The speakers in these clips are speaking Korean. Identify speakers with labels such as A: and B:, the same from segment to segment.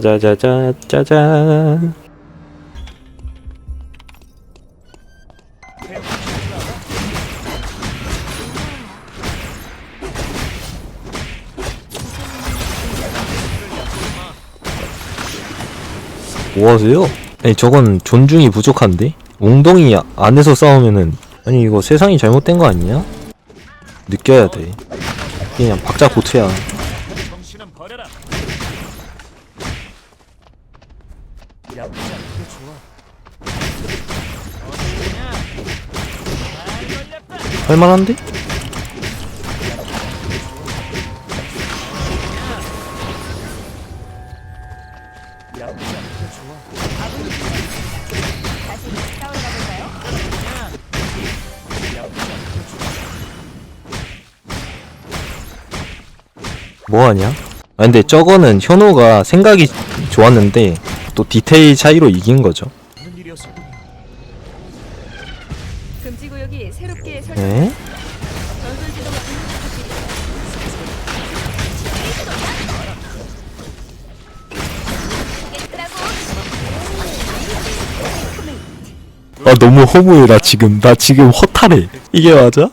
A: 짜자자자 짜잔 뭐하세요? 아니 저건 존중이 부족한데? 웅덩이 안에서 싸우면은 아니 이거 세상이 잘못된 거 아니냐? 느껴야 돼 그냥 박자 고트야
B: 정신은 버려라. 야쁘지 않게 좋아. 어디냐? 잘 걸렸다.
A: 할만한데? 뭐하냐? 아 근데 저거는 현호가 생각이 좋았는데 또 디테일 차이로 이긴 거죠
C: 금지 구역이 새롭게 설정.
A: 에?
C: 전술 지도가
A: 아 너무 허무해 나 지금 나 지금 허탈해 이게 맞아?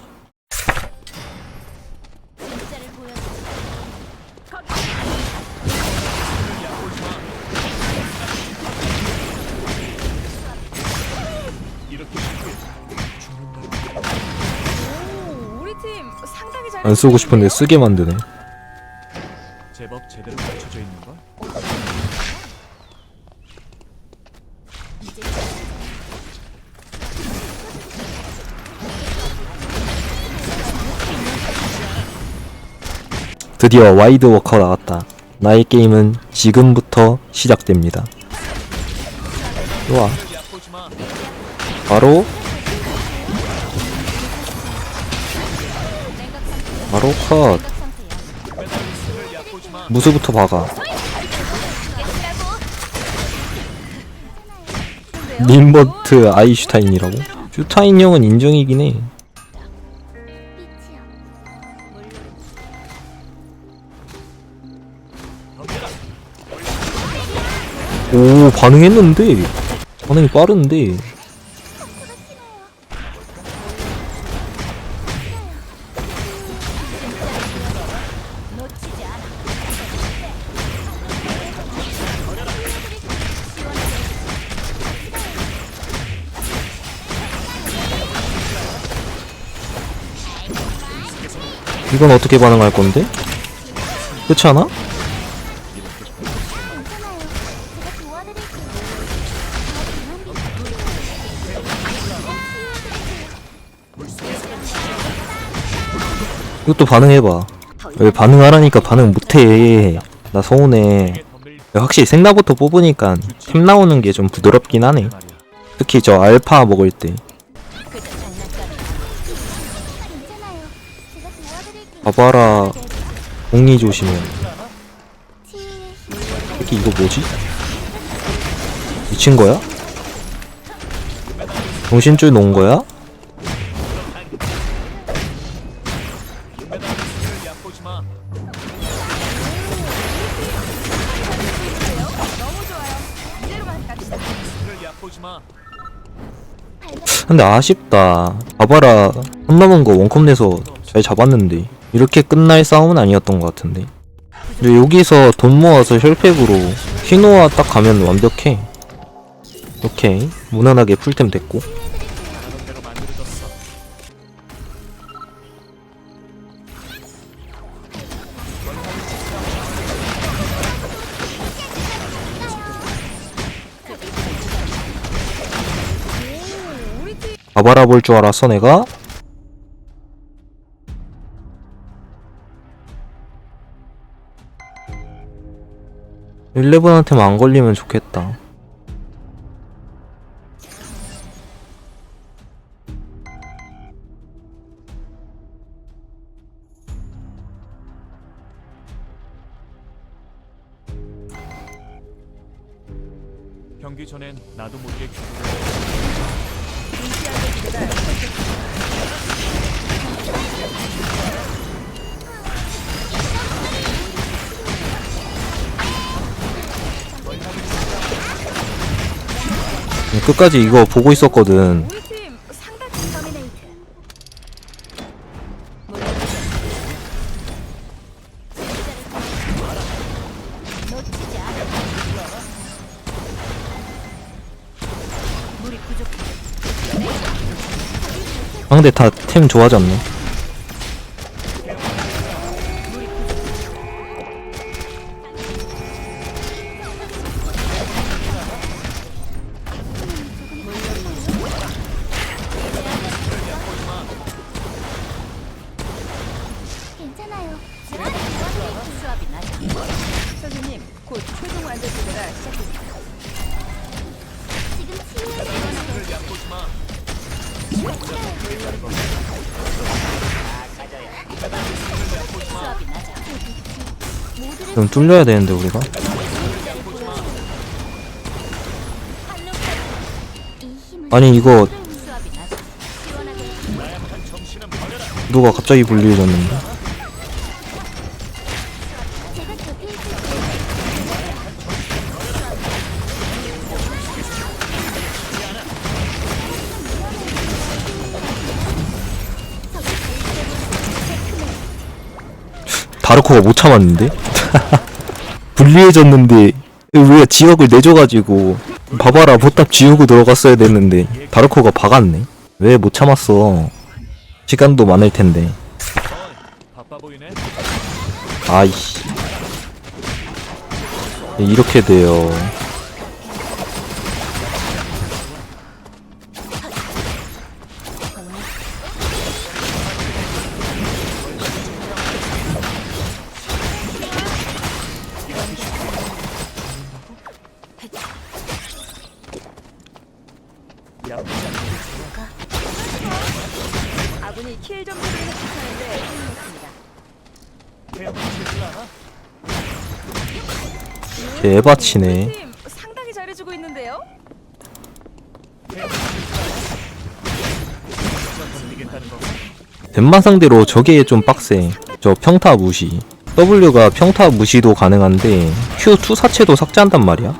A: 안 쓰고 싶은데 쓰게 만드네
B: 제법 제대로 갖춰져 있는 걸.
A: 드디어 와이드 워커 나왔다 나의 게임은 지금부터 시작됩니다 좋아. 바로 바로 컷. 무수부터 박아 림버트 아이슈타인이라고? 슈타인 형은 인정이긴 해 오 반응했는데 반응이 빠른데 이건 어떻게 반응할 건데? 그렇지 않아? 이것도 반응해봐 왜 반응하라니까 반응 못해 나 서운해 확실히 생나부터 뽑으니까 템 나오는 게 좀 부드럽긴 하네. 특히 저 알파 먹을 때 봐봐라 공리 조심해 새끼 이거 뭐지? 미친 거야? 정신줄 놓은 거야? 근데 아쉽다 봐봐라 혼 남은 거 원컵 내서 잘 잡았는데 이렇게 끝날 싸움은 아니었던 것 같은데. 근데 여기서 돈 모아서 혈팩으로 키노아 딱 가면 완벽해. 오케이. 무난하게 풀템 됐고. 봐봐라 볼 줄 알았어 내가 일레븐한테만 안 걸리면 좋겠다.
B: 전엔 나도 모르게 기분을
A: 끝까지 이거 보고 있었거든
D: 않아. 물이 부족해.
A: 상대 다 템 좋아졌네
D: 괜찮
A: 좀 뚫려야 되는데 우리가? 아니 이거 누가 갑자기 불리해졌는데 다르코가 못 참았는데? 불리해졌는데 우리가 지역을 내줘가지고 봐봐라 보탑 지우고 들어갔어야 됐는데 다르코가 박았네? 왜 못 참았어? 시간도 많을 텐데. 아이씨. 이렇게 돼요 걔 에바치네
C: 팀 상당히 잘해주고 있는데요.
A: 덴만 상대로 저게 좀 빡세. 저 평타 무시. W가 평타 무시도 가능한데 Q 투사체도 삭제한단 말이야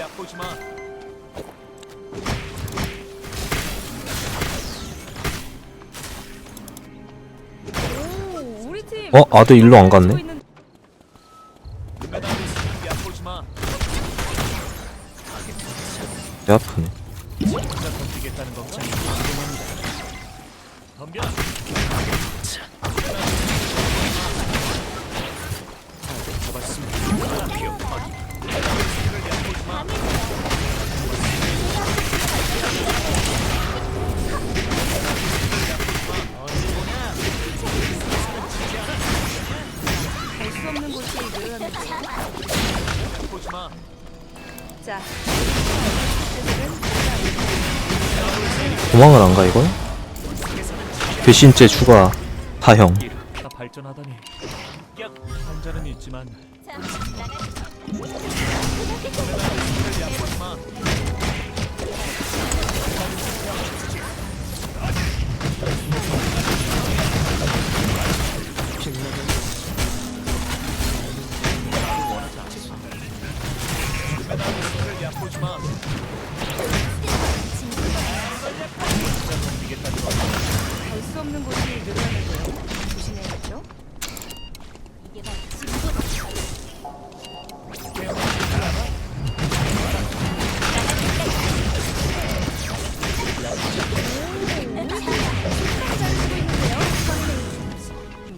B: 메달리스트를 얕보지 마.
A: 어? 아들 일로 안 갔네?
B: 자,
A: 도망을 안 가 이걸? 배신죄 추가.
B: 다 발전하다니. 있지만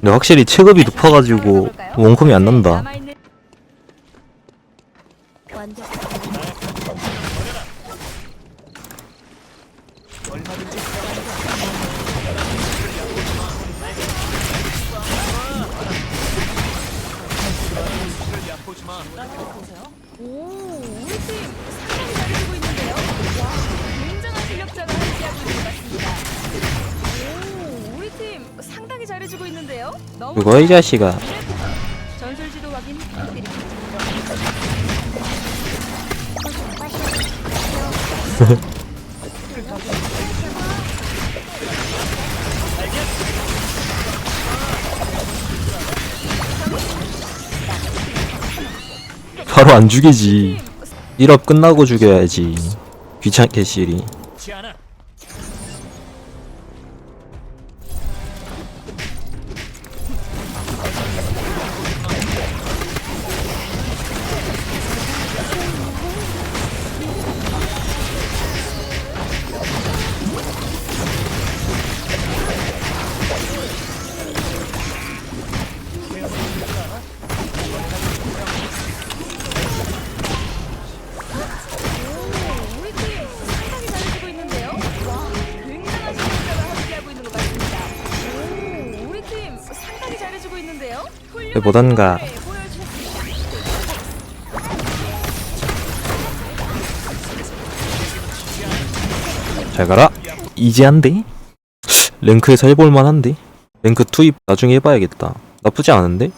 A: 근데 확실히 체급이 높아가지고 원컴이 안 난다 그거 이 자식아.
E: 전술 지도 확인. 부탁드립니다.
A: 바로 안 죽이지. 1업 끝나고 죽여야지. 귀찮게
D: 지 않아.
E: 모습을 보여주셨습니다.
A: 잘 가라 이제 한데? 랭크에서 해볼만 한데? 랭크 투입 나중에 해봐야겠다 나쁘지 않은데?